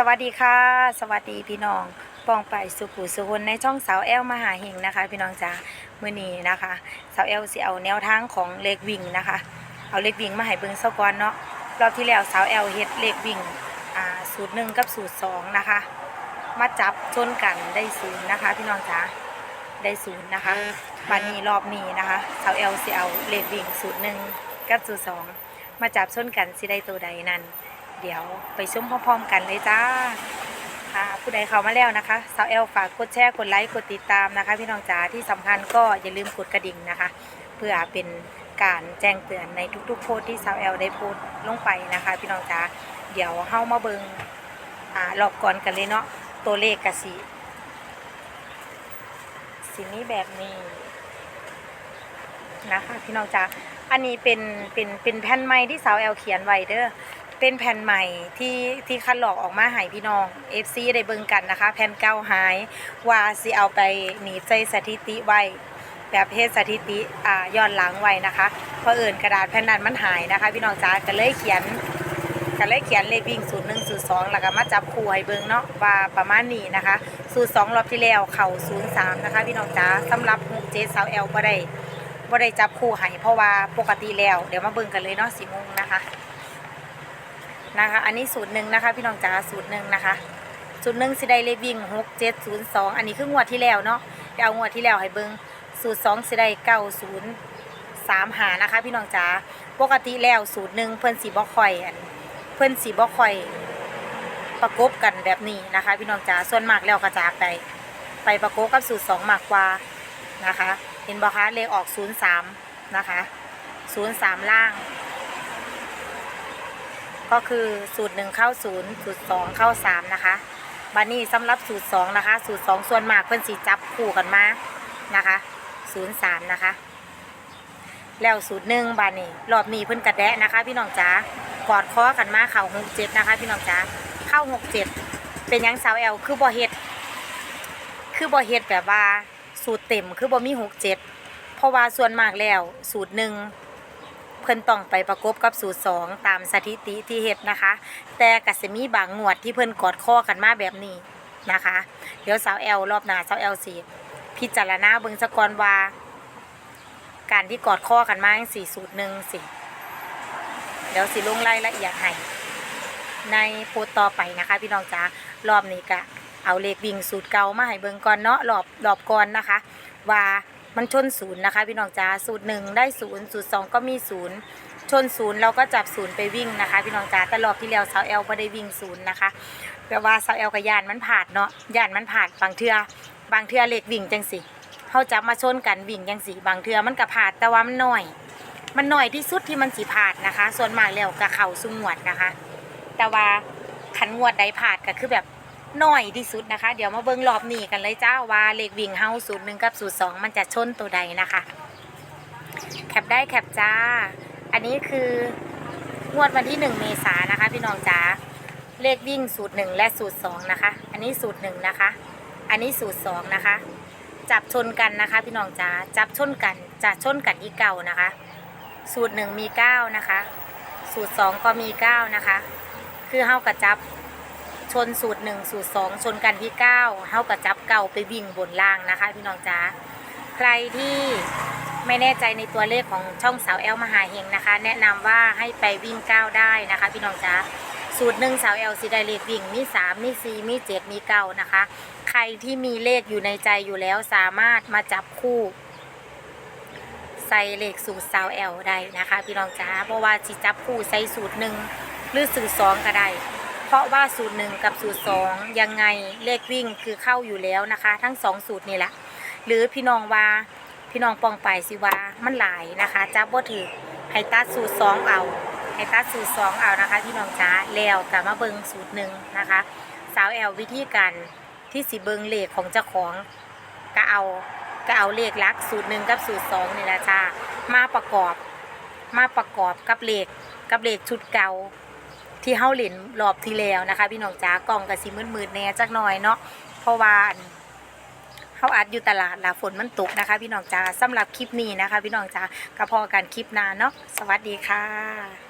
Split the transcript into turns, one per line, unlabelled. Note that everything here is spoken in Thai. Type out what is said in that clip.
สวัสดีค่ะ สวัสดีพี่น้องปองไปสุขุสุคนในช่องสาวแอลมหาเฮงนะคะ พี่น้องจ๋ามื้อนี้นะคะสาวแอลสิเอาแนวทางของเลขวิ่งนะคะ เอาเลขวิ่งมาให้เบิ่งซะก่อนเนาะรอบที่แล้วสาวแอลเฮ็ดเลขวิ่งอ่าสูตรหนึ่งกับสูตรสองนะคะ มาจับชนกันได้ศูนย์นะคะ พี่น้องจ๋าได้ศูนย์นะคะบัดนี้รอบนี้นะคะสาวแอลสิเอาเลขวิ่งสูตรหนึ่งกับสูตรสองมาจับชนกันสิได้ตัวใดนั้น เดี๋ยวไปชมพร้อมๆกันเลยจ้าค่ะผู้ใดเข้ามาแล้วนะคะสาวแอลฝากกดแชร์กดไลค์กดติดตามนะคะ พี่น้องจ๋าที่สำคัญก็อย่าลืมกดกระดิ่งนะคะ เพื่อเป็นการแจ้งเตือนในทุกๆโพสที่สาวแอลได้โพสลงไปนะคะ พี่น้องจ๋าเดี๋ยวเข้ามาเบิงอ่ารอบก่อนกันเลยเนาะตัวเลขกะสีสีนี้แบบนี้นะคะพี่น้องจ๋าอันนี้เป็นเป็นเป็นแผ่นไม้ที่สาวแอลเขียนไว้เด้อ เป็นแผ่นใหม่ที่ที่คัดหลอกออกมาให้พี่น้อง FC ได้เบิ่งกันนะคะ แผ่นเก่าหายว่าสิเอาไปหนีใจสถิติไว้แบบเฮ็ดสถิติอ่าย้อนหลังไว้นะคะเพราะเอิญกระดาษแผ่นนั้นมันหายนะคะ พี่น้องจ้าก็เลยเขียนก็เลยเขียนเลขวิ่งสูตรหนึ่งสูตรสองแล้วก็มาจับคู่ให้เบิ่งเนาะว่าประมาณนี้นะคะสูตรสองรอบที่แล้วเข่าศูนย์สามนะคะ พี่น้องจ้าสำหรับหกเจสาวแอลบ่ได้บ่ได้จับคู่ให้เพราะว่าปกติแล้ว เดี๋ยวมาเบิ่งกันเลยเนาะสี่โมงนะคะ นะคะ อันนี้สูตรหนึ่งนะคะ พี่น้องจ๋าสูตรหนึ่งนะคะ สูตรหนึ่งสิได้เลขวิ่งหกเจ็ดศูนย์สองอันนี้คืองวดที่แล้วเนาะเดี๋ยวเอางวดที่แล้วให้เบิงสูตรสองสิได้เก้าศูนย์สามหานะคะ พี่น้องจ๋าปกติแล้วสูตรหนึ่งเพิ่นสีบ่ค่อยอันเพิ่นสีบ่ค่อยประกบกันแบบนี้นะคะ พี่น้องจ๋าส่วนมากแล้วกระจากไป ไปประกบกับสูตรสองมากกว่านะคะ เห็นบ่คะเลขออกศูนย์สามนะคะศูนย์สามล่าง ก็คือสูตรหนึ่งเข้าศูนย์สูตรสองเข้าสามนะคะบานี้สำหรับสูตรสองนะคะ สูตรสองส่วนมากเพื่อนสีจับคู่กันมานะคะศูนย์สามนะคะ แล้วสูตรหนึ่งบานี้รอบนี้เพื่อนกระแดะนะคะ พี่น้องจ๋ากอดคอกันมาเข่าหกเจ็ดนะคะ พี่น้องจ๋าเข้าหกเจ็ดเป็นยังสาวแอลคือบอเฮ็ดคือบอเฮ็ดแบบว่าสูตรเต็มคือบอมีหกเจ็ดเพราะว่าส่วนมากแล้ว สูตรหนึ่ง เพิ่นต้องไปประกบกับสูตรสองตามสถิติที่เฮ็ดนะคะ แต่กัสมีบางงวดที่เพิ่นกอดข้อกันมาแบบนี้นะคะ เดี๋ยวสาวแอลรอบหน้าสาวแอลสิพิจารณาเบิงสะกอนว่า การที่กอดข้อกันมาจังสี่สูตรหนึ่งสิเดี๋ยวสิลงรายละเอียดให้ในโพสต่อไปนะคะ พี่น้องจ๋ารอบนี้ก็เอาเลขวิ่งสูตรเก่ามาให้เบิงก่อนเนาะรอบรอบก่อนนะคะ ว่า มันชนศูนย์นะคะ พี่น้องจ๋าสูตรหนึ่งได้ศูนย์สูตรสองก็มีศูนย์ชนศูนย์เราก็จับศูนย์ไปวิ่งนะคะ พี่น้องจ๋าแต่รอบที่แล้วสาวแอลไ่ได้วิ่งศูนย์นะคะแปลว่าสาวแอลกับยานมันผ่านเนาะยานมันผ่านบางเทือบางเทือเลขวิ่งจังสิเขาจับมาชนกันวิ่งจังสิบางเทือมันกับผ่านแต่ว่ามันหน้อย มันหน้อยที่สุดที่มันสีผ่านนะคะ ส่วนมากแล้วกับเข่าสุงวดนะคะ แต่ว่าขันงวดใดผ่านก็คือแบบ น้อยที่สุดนะคะ เดี๋ยวมาเบิ่งรอบนี้กันเลยจ้าว่าเลขวิ่งเฮาสูตรหนึ่งกับสูตรสองมันจะชนตัวใดนะคะ แคปได้แคปจ้า อันนี้คืองวดวันที่หนึ่งเมษานะคะ พี่น้องจ๋าเลขวิ่งสูตรหนึ่งและสูตรสองนะคะ อันนี้สูตรหนึ่งนะคะ อันนี้สูตรสองนะคะ จับชนกันนะคะ พี่น้องจ๋าจับชนกันจะชนกันที่เก่านะคะ สูตรหนึ่งมีเก้านะคะ สูตรสองก็มีเก้านะคะ คือเฮากระจับ นสูตรหนึ่งสูตรสองชนกันที่เก้าเฮากระจับเก่าไปวิ่งบนล่างนะคะ พี่น้องจ๋าใครที่ไม่แน่ใจในตัวเลขของช่องสาวแอลมหาเฮงนะคะ แนะนำว่าให้ไปวิ่งเก้าได้นะคะ พี่น้องจ๋าสูตรหนึ่งสาวแอลสีไดเลขวิ่งมีสามมีสี่มีเจ็ดมีเก้านะคะ ใครที่มีเลขอยู่ในใจอยู่แล้วสามารถมาจับคู่ใส่เลขสูตรสาวแอลได้นะคะ พี่น้องจ๋าเพราะว่าสิจับคู่ใส่สูตรหนึ่งหรือสูตรสองก็ได้ เพราะว่าสูตรหนึ่งกับสูตรสองยังไงเลขวิ่งคือเข้าอยู่แล้วนะคะ ทั้งสองสูตรนี่แหละหรือพี่น้องว่าพี่น้องปองไปสิว่ามันหลายนะคะจับบ่ถือให้ตัดสูตรสองเอาให้ตัดสูตรสองเอานะคะ พี่น้องจ๋าแล้วกับมาเบิงสูตรหนึ่งนะคะ สาวแอลวิธีการที่สิเบิงเลขของเจ้าของก็เอาก็เอาเลขลักสูตรหนึ่งกับสูตรสองนี่แหละจ้ามาประกอบมาประกอบกับเลขกับเลขชุดเก่า ที่เฮาเล่นรอบที่แล้วนะคะ พี่น้องจ๋ากล่องกับสีมืดๆแหน่จักหน่อยเนาะเพราะว่านเฮาอัดอยู่ตลาดละฝนมันตกนะคะ พี่น้องจ๋าสำหรับคลิปนี้นะคะ พี่น้องจ๋ากระพอกันคลิปนานเนาะสวัสดีค่ะ